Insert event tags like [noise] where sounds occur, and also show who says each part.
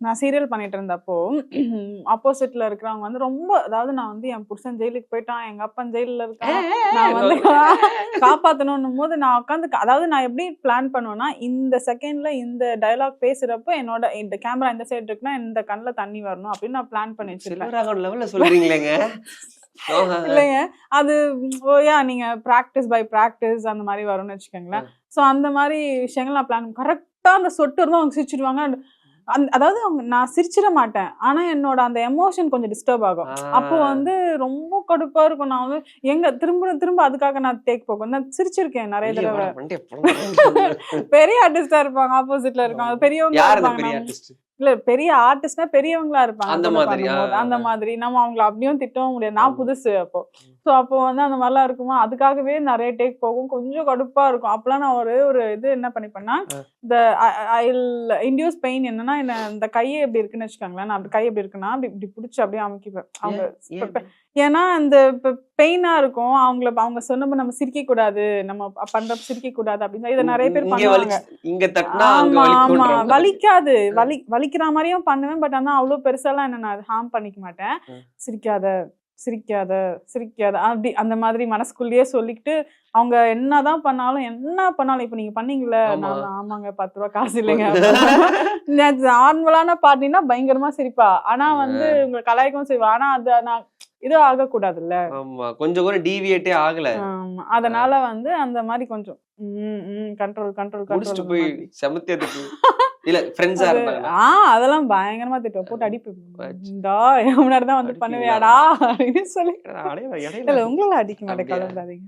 Speaker 1: நான் சீரியல் பண்ணிட்டு இருந்தப்போ ஆப்போசிட்ல இருக்கிறவங்க வந்து ரொம்ப அதாவது நான் வந்து என் புருஷன் ஜெயிலுக்கு போயிட்டான் எங்க அப்பன் ஜெயில்ல இருக்கான் நான் வந்து காப்பாத்தணும் போது நான் உட்காந்து அதாவது நான் எப்படி பிளான் பண்ணுவேன்னா இந்த செகண்ட்ல இந்த டயலாக் பேசுறப்ப என்னோட இந்த கேமரா இந்த சைடு இருக்குன்னா இந்த கண்ணுல தண்ணி வரணும் அப்படின்னு நான் பிளான் பண்ணி வச்சிருக்கேன்
Speaker 2: சொல்றீங்களேங்க.
Speaker 1: இல்லைங்க. அது ஓயா நீங்க ப்ராக்டிஸ் பை ப்ராக்டிஸ் அந்த மாதிரி வரும்னு வச்சுக்கோங்களேன். ஸோ அந்த மாதிரி விஷயங்கள் நான் பிளான் கரெக்டா அந்த சொட்டு இருந்தால் அவங்க சிரிச்சிடுவாங்க. அந்த அதாவது அவங்க நான் சிரிச்சிட மாட்டேன். ஆனா என்னோட அந்த எமோஷன் கொஞ்சம் டிஸ்டர்ப் ஆகும். அப்போ. வந்து ரொம்ப கடுப்பா இருக்கும். நான் வந்து எங்க திரும்ப திரும்ப அதுக்காக நான் டேக் போகும். நான் சிரிச்சிருக்கேன் நிறைய தடவை. பெரிய ஆர்டிஸ்டா இருப்பாங்க ஆப்போசிட்ல இருக்காங்க. பெரியவங்க
Speaker 2: அந்த
Speaker 1: இல்ல பெரிய ஆர்டிஸ்ட்னா பெரியவங்களா இருப்பாங்க
Speaker 2: அந்த மாதிரி,
Speaker 1: அந்த. மாதிரி. நம்ம அவங்கள அப்படியும் திட்டவும் முடியாது. நான். புதுசு அப்போ. சோ அப்போ வந்து அந்த மாதிரிலாம் இருக்குமா? அதுக்காகவே நிறைய டேக் போகும். கொஞ்சம் கடுப்பா இருக்கும். அப்பெல்லாம் நான் ஒரு ஒரு இது என்ன பண்ணிப்பேன்னா. இந்த ஐ இன்டியூஸ் பெயின் என்னன்னா என்ன இந்த கையை எப்படி இருக்குன்னு வச்சுக்கோங்களேன். நான் அப்படி கை எப்படி இருக்குன்னா அப்படி இப்படி பிடிச்சி அப்படியே அமைக்கிப்பேன். அவங்க ஏன்னா இந்த பெயினா இருக்கும். அவங்கள அவங்க சொன்னப்ப நம்ம சிரிக்க கூடாது நம்ம பண்றப்ப சிரிக்க கூடாது அப்படின்னு இதை நிறைய பேர் பண்ணுவாங்க. ஆமா ஆமா. வலிக்காது. வலி வலிக்கிற மாதிரியும் பண்ணுவேன் பட் ஆனா அவ்வளவு பெருசாலாம் என்ன நான் ஹார்ம் பண்ணிக்க மாட்டேன். சிரிக்காத சிரிக்காத சிரிக்காத அப்படி அந்த மாதிரி மனசுக்குள்ளேயே சொல்லிக்கிட்டு அவங்க என்னதான் பண்ணாலும் என்ன பண்ணாலும் இப்ப நீங்க பண்ணீங்கல்ல
Speaker 2: ஆமா.
Speaker 1: நான் ஆமாங்க பத்து ரூபா காசு [laughs] இல்லைங்க. [laughs] நார்மலான பாட்டினா பயங்கரமா சிரிப்பா. ஆனா வந்து உங்களை கலாய்க்கவும் செய்வா. ஆனா அது நான் இது ஆகக்கூடாதுல்ல.
Speaker 2: ஆமா. கொஞ்சம் கூட டீவியேட்டே ஆகல.
Speaker 1: அதனால வந்து அந்த மாதிரி கொஞ்சம் கண்ட்ரோல் கண்ட்ரோல் கண்ட்ரோல்
Speaker 2: போய் செமத்தியதுக்கு [laughs] இல்ல ஃப்ரெண்ட்ஸா இருந்தாங்க
Speaker 1: ஆ அதெல்லாம் பயங்கரமா திட்டுவேன். போட்டு அடிப்பேன்
Speaker 2: வச்சு.
Speaker 1: இந்தா என் முன்னாடி தான் வந்து? பண்ணுவியாடா? அப்படின்னு சொல்லி. இல்ல உங்களை அடிக்க மாட்டேன்? கலந்தாதீங்க.